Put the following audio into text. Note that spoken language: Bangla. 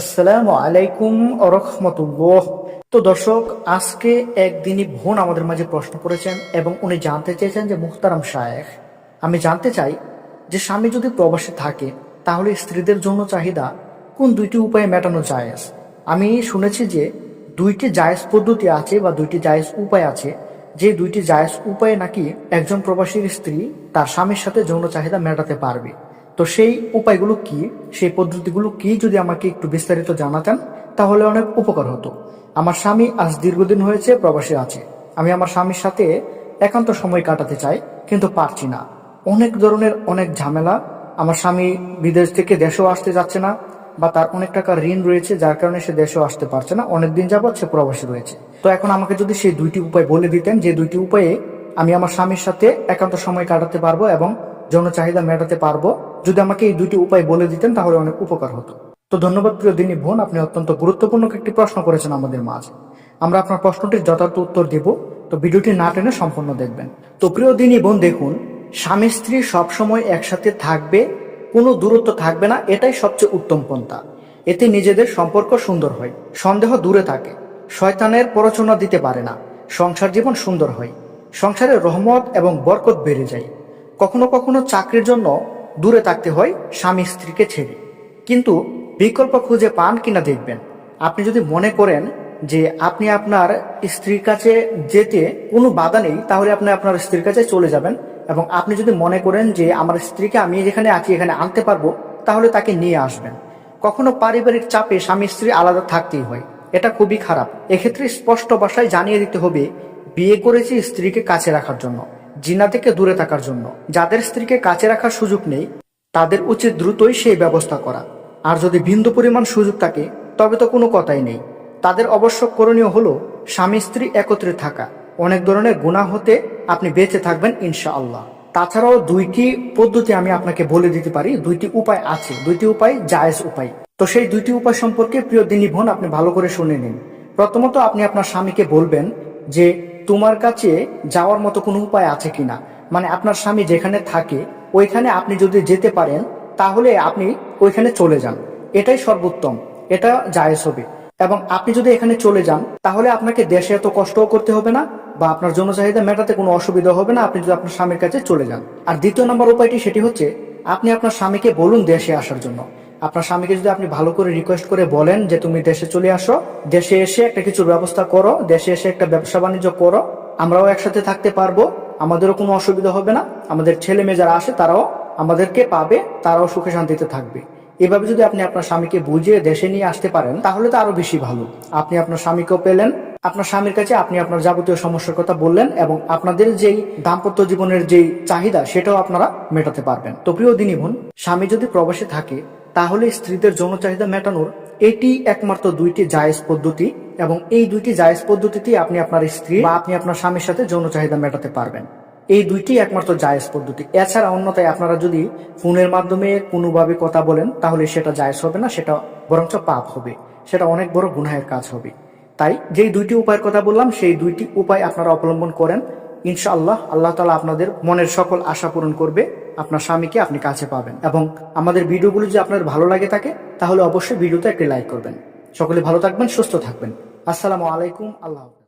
আসসালামু আলাইকুম রহমতুল্লাহ। তো দর্শক, আজকে একদিনই বোন আমাদের মাঝে প্রশ্ন করেছেন এবং উনি জানতে চেয়েছেন যে মুখতারাম শায়েখ, আমি জানতে চাই যে স্বামী যদি প্রবাসে থাকে, তাহলে স্ত্রীদের জন্য চাহিদা কোন দুইটি উপায়ে মেটানো জায়েজ? আমি শুনেছি যে দুইটি জায়েজ পদ্ধতি আছে বা দুইটি জায়েজ উপায় আছে। যে দুইটি জায়েজ উপায়ে নাকি একজন প্রবাসীর স্ত্রী তার স্বামীর সাথে যৌন চাহিদা মেটাতে পারবে। তো সেই উপায়গুলো কি? সেই পদ্ধতিগুলো কি? যদি আমাকে একটু বিস্তারিত জানাতেন, তাহলে অনেক উপকার হতো। আমার স্বামী আজ দীর্ঘদিন হয়েছে, প্রবাসী আছে। আমি আমার স্বামীর সাথে একান্ত সময় কাটাতে চাই, কিন্তু পারছি না। অনেক ধরনের অনেক ঝামেলা। আমার স্বামী বিদেশ থেকে দেশেও আসতে যাচ্ছে না, বা তার অনেক টাকা ঋণ রয়েছে, যার কারণে সে দেশেও আসতে পারছে না। অনেকদিন যাবৎ সে প্রবাসী রয়েছে। তো এখন আমাকে যদি সেই দুইটি উপায় বলে দিতেন, যে দুইটি উপায়ে আমি আমার স্বামীর সাথে একান্ত সময় কাটাতে পারব এবং যৌন চাহিদা মেটাতে পারব। যদি আমাকে এই দুইটি উপায় বলে দিতেন, তাহলে অনেক উপকার হতো। তো ধন্যবাদ প্রিয় দিনী বোন, আপনি অত্যন্ত গুরুত্বপূর্ণ একটি প্রশ্ন করেছেন আমাদের মাঝে। আমরা আপনার প্রশ্নটির যথার্থ উত্তর দেব। তো ভিডিওটি না টেনে সম্পূর্ণ দেখবেন। তো প্রিয় দিনী বোন, দেখুন, স্বামী স্ত্রী সবসময় একসাথে থাকবে, কোনো দূরত্ব থাকবে না, এটাই সবচেয়ে উত্তম পন্থা। এতে নিজেদের সম্পর্ক সুন্দর হয়, সন্দেহ দূরে থাকে, শয়তানের প্ররোচনা দিতে পারে না, সংসার জীবন সুন্দর হয়, সংসারে রহমত এবং বরকত বেড়ে যায়। কখনো কখনো চাকরির জন্য দূরে থাকতে হয় স্বামী স্ত্রীকে ছেড়ে। কিন্তু বিকল্প খুঁজে পান কিনা দেখবেন। আপনি যদি মনে করেন যে আপনি আপনার স্ত্রীর কাছে যেতে কোনো বাধা নেই, তাহলে আপনি আপনার স্ত্রীর কাছে চলে যাবেন এবং আপনি যদি মনে করেন যে আমার স্ত্রীকে আমি যেখানে আছি, এখানে আনতে পারব, তাহলে তাকে নিয়ে আসবেন। কখনো পারিবারিক চাপে স্বামী স্ত্রী আলাদা থাকতেই হয়। এটা খুবই খারাপ। এক্ষেত্রে স্পষ্ট ভাষায় জানিয়ে দিতে হবে, বিয়ে করেছি স্ত্রীকে কাছে রাখার জন্য। জিনা থেকে দূরে থাকার জন্য। যাদের স্ত্রীকে কাছে রাখার সুযোগ নেই, তাদের উচিত দ্রুতই সেই ব্যবস্থা করা। আর যদি বিন্দু পরিমাণ সুযোগ থাকে, তবে তো কোনো কথাই নেই। তাদের অবশ্য করণীয় হলো, স্বামী স্ত্রী একত্রে থাকা। অনেক ধরনের গুণা হতে আপনি বেঁচে থাকবেন, ইনশাআল্লাহ। তাছাড়াও দুইটি পদ্ধতি আমি আপনাকে বলে দিতে পারি। দুইটি উপায় আছে, দুইটি উপায় জায়েজ উপায়। তো সেই দুইটি উপায় সম্পর্কে প্রিয় দিনী বোন, আপনি ভালো করে শুনে নিন। প্রথমত আপনি আপনার স্বামীকে বলবেন যে তোমার কাছে যাওয়ার মতো কোনো উপায় আছে কিনা? মানে আপনার স্বামী যেখানে থাকে, ওইখানে আপনি যদি যেতে পারেন, তাহলে আপনি ওইখানে চলে যান। এটাই সর্বোত্তম। এটা জায়েজ হবে। এবং আপনি যদি এখানে চলে যান, তাহলে আপনাকে দেশে এত কষ্টও করতে হবে না, বা আপনার জনচাহিদা মেটাতে কোনো অসুবিধা হবে না, আপনি যদি আপনার স্বামীর কাছে চলে যান। আর দ্বিতীয় নম্বর উপায়টি, সেটি হচ্ছে, আপনি আপনার স্বামীকে বলুন দেশে আসার জন্য। আপনার স্বামীকে যদি আপনি ভালো করে রিকোয়েস্ট করে বলেন যে তুমি দেশে চলে আসো, দেশে এসে একটা কিছুর ব্যবস্থা করো, দেশে এসে একটা ব্যবসা বাণিজ্য করো, আমরাও একসাথে থাকতে পারব, আমাদেরও কোনো অসুবিধা হবে না। আমাদের ছেলে মেয়ে যারা আসে তারাও আমাদেরকে পাবে, তারাও সুখে শান্তিতে থাকবে। এভাবে যদি আপনি আপনার স্বামীকে বুঝিয়ে দেশে নিয়ে আসতে পারেন, তাহলে তো আরও বেশি ভালো। আপনি আপনার স্বামীকেও পেলেন, আপনার স্বামীর কাছে আপনি আপনার যাবতীয় সমস্যার কথা বললেন এবং আপনাদের যেই দাম্পত্য জীবনের যেই চাহিদা, সেটাও আপনারা মেটাতে পারবেন। তো প্রিয় দিনী বোন, স্বামী যদি প্রবাসে থাকে তাহলে স্ত্রীদের যৌন চাহিদা মেটানোর এটি একমাত্র দুইটি জায়েজ পদ্ধতি এবং এই দুইটি জায়েজ পদ্ধতিতে আপনি আপনার স্ত্রী বা আপনি আপনার স্বামীর সাথে যৌন চাহিদা মেটাতে পারবেন। এই দুইটি একমাত্র জায়েজ পদ্ধতি। এছাড়া অন্যথায় আপনারা যদি ফোনের মাধ্যমে কোনোভাবে কথা বলেন, তাহলে সেটা জায়েজ হবে না, সেটা বরঞ্চ পাপ হবে। সেটা অনেক বড় গুনাহের কাজ হবে। তাই যেই দুইটি উপায়ের কথা বললাম, সেই দুইটি উপায় আপনারা অবলম্বন করেন। ইনশাআল্লাহ আল্লাহ তালা আপনাদের মনের সকল আশা পূরণ করবে। আপনার স্বামীকে আপনি কাছে পাবেন। এবং আমাদের ভিডিওগুলো যদি আপনার ভালো লাগে থাকে, তাহলে অবশ্যই ভিডিওতে একটি লাইক করবেন। সকলে ভালো থাকবেন, সুস্থ থাকবেন। আসসালামু আলাইকুম, আল্লাহ।